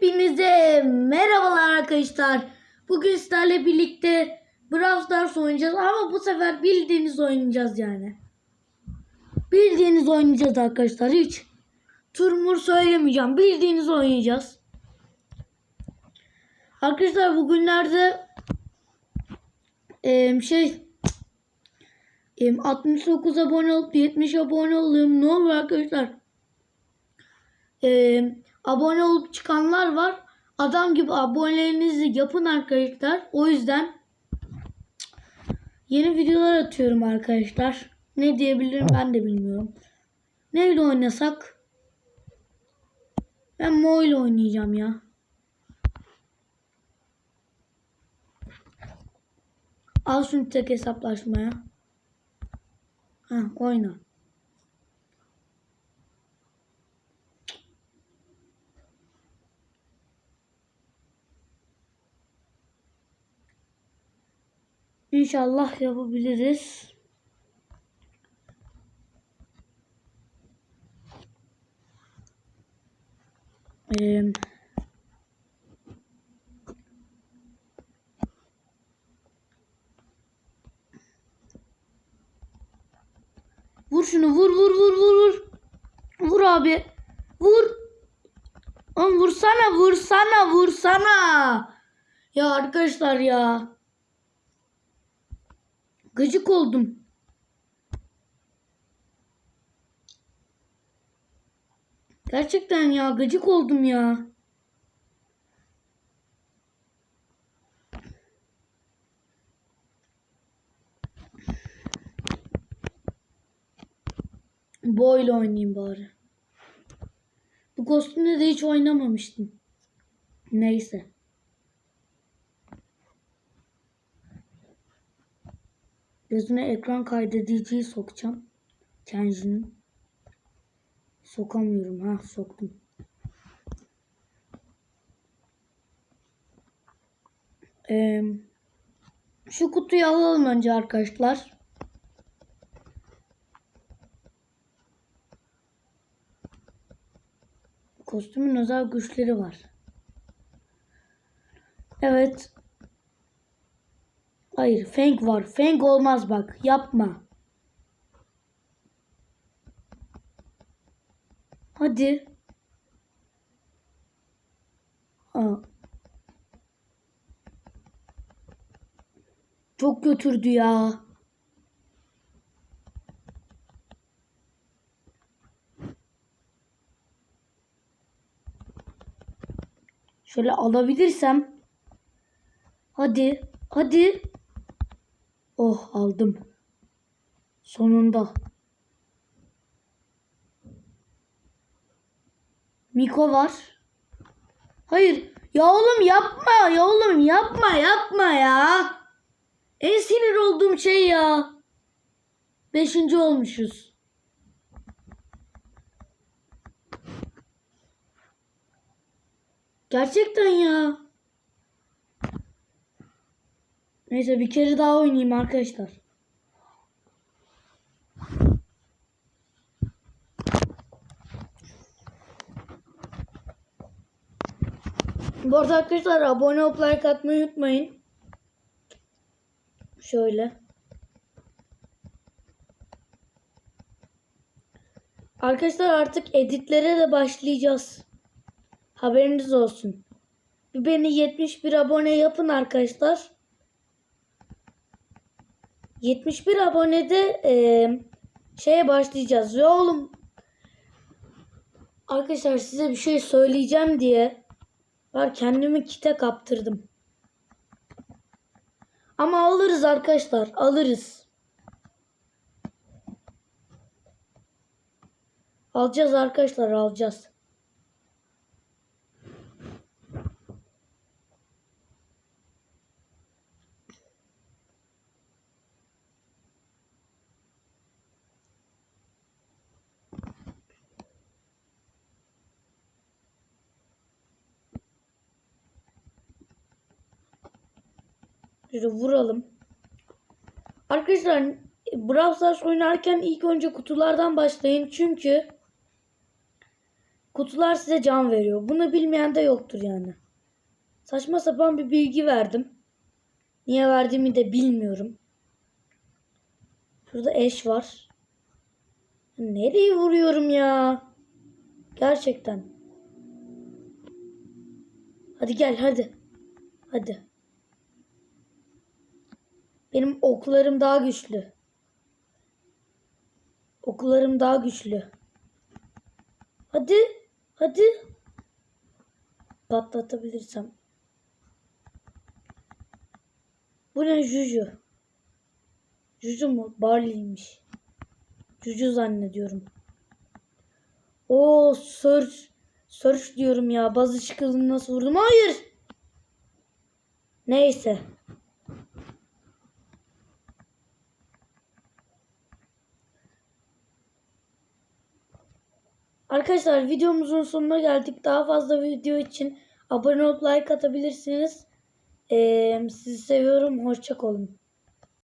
Hepinize merhabalar arkadaşlar. Bugün sizlerle birlikte Brawl Stars oynayacağız ama bu sefer bildiğiniz oynayacağız yani. Bildiğiniz oynayacağız arkadaşlar. Hiç turmur söylemeyeceğim. Bildiğiniz oynayacağız. Arkadaşlar bugünlerde eee, şey eee, 69 abone olup 70 abone oluyorum. Ne olur arkadaşlar? Eee, abone olup çıkanlar var. Adam gibi abonelerinizi yapın arkadaşlar. O yüzden yeni videolar atıyorum arkadaşlar. Ne diyebilirim ben de bilmiyorum. Neyle oynasak? Ben Mo ile oynayacağım ya. Al şunu tek hesaplaşmaya. Ha oyna. İnşallah yapabiliriz. Ee, vur şunu vur vur vur vur vur. Vur abi. Vur. Oğlum vursana vursana vursana. Ya arkadaşlar ya. Gıcık oldum. Gerçekten ya gıcık oldum ya. Boyla oynayayım bari. Bu kostümde de hiç oynamamıştım. Neyse. Gözüne ekran kaydediciyi sokacağım. Kenji'nin. Sokamıyorum. Ha soktum. Ee, şu kutuyu alalım önce arkadaşlar. Kostümün özel güçleri var. Evet. Hayır, Feng var. Feng olmaz bak. Yapma. Hadi. Aa. Çok götürdü ya. Şöyle alabilirsem. Hadi. Hadi. Oh aldım. Sonunda. Miko var. Hayır. Ya oğlum yapma. Ya oğlum yapma yapma ya. En sinir olduğum şey ya. Beşinci olmuşuz. Gerçekten ya. Neyse bir kere daha oynayayım arkadaşlar. Bu arada arkadaşlar abone olup like atmayı unutmayın. Şöyle. Arkadaşlar artık editlere de başlayacağız. Haberiniz olsun. Bir beni 71 abone yapın arkadaşlar. 71 abonede eee şeye başlayacağız. Ya oğlum arkadaşlar size bir şey söyleyeceğim diye var kendimi kite kaptırdım. Ama alırız arkadaşlar. Alırız. Alacağız arkadaşlar alacağız. Şöyle vuralım. Arkadaşlar Brawl Stars oynarken ilk önce kutulardan başlayın. Çünkü kutular size can veriyor. Bunu bilmeyen de yoktur yani. Saçma sapan bir bilgi verdim. Niye verdiğimi de bilmiyorum. Şurada eş var. Nereye vuruyorum ya? Gerçekten. Hadi gel hadi. Hadi. Benim oklarım daha güçlü. Oklarım daha güçlü. Hadi. Hadi. Patlatabilirsem. Bu ne Juju? Juju mu? Barley'miş. Juju zannediyorum. O search. Search diyorum ya. Bazı çıkılını nasıl vurdum? Hayır. Neyse. Arkadaşlar videomuzun sonuna geldik. Daha fazla video için abone olup like atabilirsiniz. Ee, sizi seviyorum. Hoşça kalın.